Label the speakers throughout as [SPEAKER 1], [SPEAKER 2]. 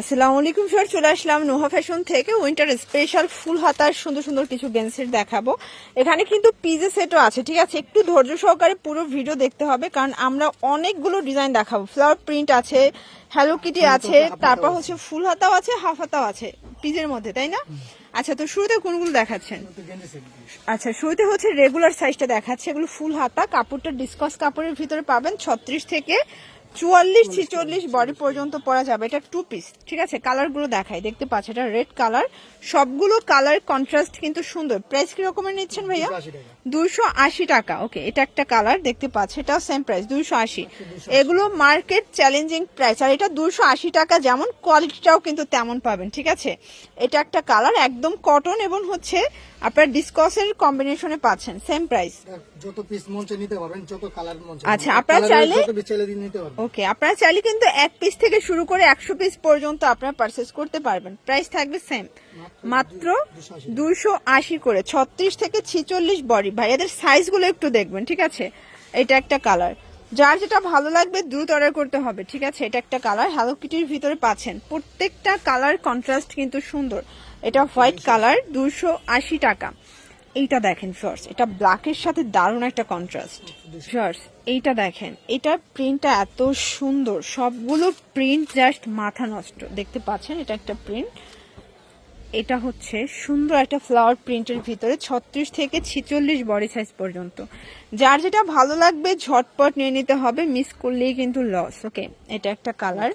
[SPEAKER 1] আসসালামু আলাইকুম স্যার চলে আসলাম নোহা ফ্যাশন থেকে। উইন্টার স্পেশাল ফুল হাতার সুন্দর সুন্দর কিছু গেন্সের দেখাবো। এখানে কিন্তু পিজে সেটও আছে ঠিক আছে? একটু ধৈর্য সহকারে পুরো ভিডিও দেখতে হবে কারণ আমরা অনেকগুলো ডিজাইন দেখাবো। ফ্লাওয়ার প্রিন্ট আছে হ্যালো কিটি আছে তারপর হচ্ছে ফুল হাতাও আছে হাফ হাতাও আছে পিজের মধ্যে তাই না? আচ্ছা তো শুরুতে কোনগুলো দেখাচ্ছেন? আচ্ছা শুরুতে হচ্ছে রেগুলার সাইজটা দেখাচ্ছে। এগুলো ফুল হাতা কাপড়টা ডিসকাস কাপড়ের ভিতরে পাবেন ছত্রিশ থেকে চুয়াল্লিশ ছিচল্লিশ বডি পর্যন্ত পরা যাবে। এটা টু পিস ঠিক আছে? কালারগুলো দেখাই দেখতে পাচ্ছ? এটা রেড কালার সবগুলো কালার কন্ট্রাস্ট কিন্তু সুন্দর। প্রাইস কি রকমের নিচ্ছেন ভাইয়া? দুইশো আশি টাকা। ওকে এটা একটা কালার দেখতে পাচ্ছ? এটাও সেম প্রাইস দুইশো আশি। এগুলো মার্কেট চ্যালেঞ্জিং প্রাইস আর এটা দুইশো আশি টাকা যেমন কোয়ালিটিটাও কিন্তু তেমন পাবেন ঠিক আছে? এটা একটা কালার একদম কটন এবং হচ্ছে আপনার ডিসকসের কম্বিনেশনে পাচ্ছেন সেম প্রাইস
[SPEAKER 2] যত পিস মঞ্চে নিতে পারবেন যত কালার মঞ্চে।
[SPEAKER 1] আচ্ছা, আপনারা চাইলে- ওকে আপনারা চাইলে কিন্তু এক পিস থেকে শুরু করে একশো পিস পর্যন্ত আপনারা পারচেস করতে পারবেন। প্রাইস থাকবে সেম মাত্র দুইশো আশি। করে ছত্রিশ থেকে ছিচল্লিশ বডি ভাইয়াদের সাইজগুলো একটু দেখবেন ঠিক আছে? এটা একটা কালার যার যেটা ভালো লাগবে দ্রুত অর্ডার করতে হবে ঠিক আছে? এটা একটা কালার হ্যালো কিটির ভিতরে পাচ্ছেন। প্রত্যেকটা কালার কন্ট্রাস্ট কিন্তু সুন্দর। এটা হোয়াইট কালার দুশো আশি টাকা। এইটা দেখেন ফার্স্ট এটা ব্ল্যাকের সাথে দারুণ একটা কন্ট্রাস্ট ফার্স্ট এইটা দেখেন এটার প্রিন্টটা এত সুন্দর। সবগুলো প্রিন্ট জাস্ট মাথা নষ্ট। দেখতে পাচ্ছেন এটা একটা প্রিন্ট এটা হচ্ছে সুন্দর একটা ফ্লাওয়ার প্রিন্টের ভিতরে ছত্রিশ থেকে ছিচল্লিশ বডি সাইজ পর্যন্ত। যার যেটা ভালো লাগবে ঝটপট নিয়ে নিতে হবে মিস করলেই কিন্তু লস ওকে এটা একটা কালার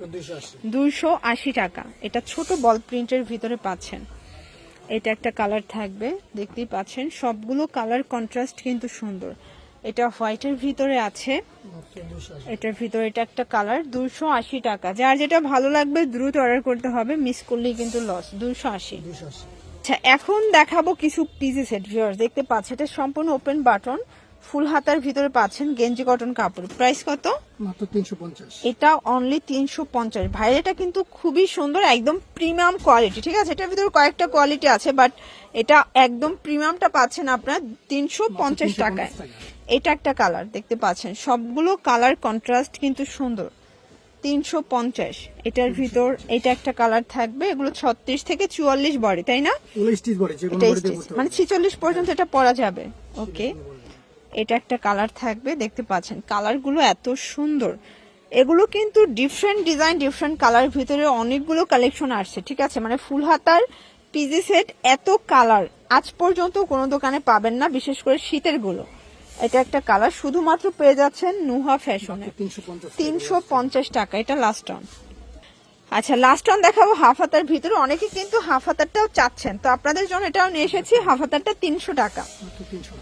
[SPEAKER 2] দুশো আশি।
[SPEAKER 1] টাকা। এটা ছোট বল প্রিন্টের ভিতরে পাচ্ছেন। এটা একটা কালার থাকবে দেখতেই পাচ্ছেন। সবগুলো কালার কন্ট্রাস্ট কিন্তু সুন্দর। এটা হোয়াইটের ভিতরে আছে। এটার ভিতরে এটা একটা কালার দুশো আশি টাকা। যার যেটা ভালো লাগবে দ্রুত অর্ডার করতে হবে মিস করলেই কিন্তু লস দুশো আশি। আচ্ছা এখন দেখাবো কিছু পিজি সেট ভিউয়ার্স দেখতে পাচ্ছি এটা সম্পূর্ণ ওপেন বাটন ফুল হাতার ভিতরে পাচ্ছেন গেঞ্জি কটন কাপড়। প্রাইস কত?
[SPEAKER 2] মাত্র তিনশো পঞ্চাশ।
[SPEAKER 1] এটা অনলি তিনশো পঞ্চাশ। ভাইয়ের এটা কিন্তু খুবই সুন্দর একদম প্রিমিয়াম কোয়ালিটি ঠিক আছে? এটার ভিতরে কয়েকটা কোয়ালিটি আছে বাট এটা একদম প্রিমিয়ামটা পাচ্ছেন আপনার তিনশো পঞ্চাশ টাকায়। এটা একটা কালার দেখতে পাচ্ছেন? সবগুলো কালার কন্ট্রাস্ট কিন্তু সুন্দর। তিনশো পঞ্চাশ। এটার ভিতর এটা একটা কালার থাকবে এগুলো ছত্রিশ থেকে চুয়াল্লিশ বডি তাই না?
[SPEAKER 2] বডি
[SPEAKER 1] মানে ছিচল্লিশ পর্যন্ত এটা পরা যাবে। ওকে এটা একটা কালার থাকবে দেখতে পাচ্ছেন। কালারগুলো এত সুন্দর। এগুলো কিন্তু ডিফারেন্ট ডিজাইন ডিফারেন্ট কালার ভিতরে অনেকগুলো কালেকশন আসছে ঠিক আছে? মানে ফুল হাতার পিজি সেট এত কালার আজ পর্যন্ত কোনো দোকানে পাবেন না বিশেষ করে শীতেরগুলো। এটা একটা কালার শুধুমাত্র পেয়ে যাচ্ছেন নুহা ফ্যাশনে
[SPEAKER 2] তিনশো পঞ্চাশ
[SPEAKER 1] তিনশো পঞ্চাশ টাকা এটা লাস্ট অন আচ্ছা লাস্ট অন দেখাবো হাফ হাতার ভিতরে। অনেকে কিন্তু হাফ হাতারটাও চাচ্ছেন। তো আপনাদের জন্য এটাও নিয়ে এসেছি হাফ হাতারটা তিনশো টাকা।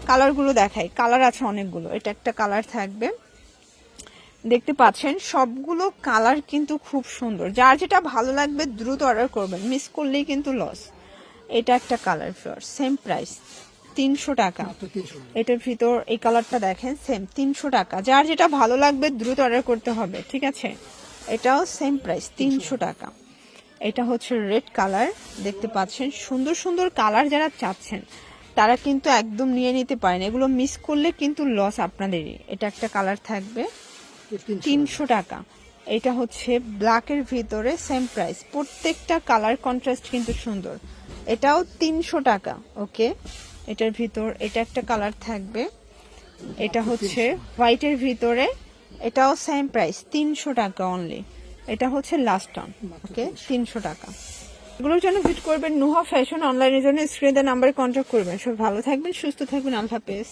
[SPEAKER 1] কালারগুলো দেখাই। কালার আছে অনেকগুলো এটা একটা কালার থাকবে। দেখতে পাচ্ছেন সবগুলো কালার কিন্তু খুব সুন্দর। যার যেটা ভালো লাগবে দ্রুত অর্ডার করবেন। মিস করলেই কিন্তু লস এটা একটা কালার ফ্লোর সেম প্রাইস তিনশো টাকা। এটার ভিতর এই কালারটা দেখেন সেম তিনশো টাকা। যার যেটা ভালো লাগবে দ্রুত অর্ডার করতে হবে ঠিক আছে? এটাও সেম প্রাইস তিনশো টাকা। এটা হচ্ছে রেড কালার দেখতে পাচ্ছেন। সুন্দর সুন্দর কালার যারা চাচ্ছেন তারা কিন্তু একদম নিয়ে নিতে পারেন। এগুলো মিস করলে কিন্তু লস আপনাদেরই। এটা একটা কালার থাকবে।
[SPEAKER 2] তিনশো
[SPEAKER 1] টাকা। এটা হচ্ছে ব্ল্যাকের ভিতরে সেম প্রাইস প্রত্যেকটা কালার কন্ট্রাস্ট কিন্তু সুন্দর। এটাও তিনশো টাকা ওকে এটার ভিতর এটা একটা কালার থাকবে। এটা হচ্ছে হোয়াইটের ভিতরে এটাও সেম প্রাইস তিনশো টাকা অনলি এটা হচ্ছে লাস্ট অন ওকে তিনশো টাকা। এগুলোর জন্য ভিট করবেন নুহা ফ্যাশন অনলাইনের জন্য স্ক্রিনে নাম্বারে কন্ট্যাক্ট করবেন। সব ভালো থাকবেন, সুস্থ থাকবেন, আল্লাহ হাফেজ।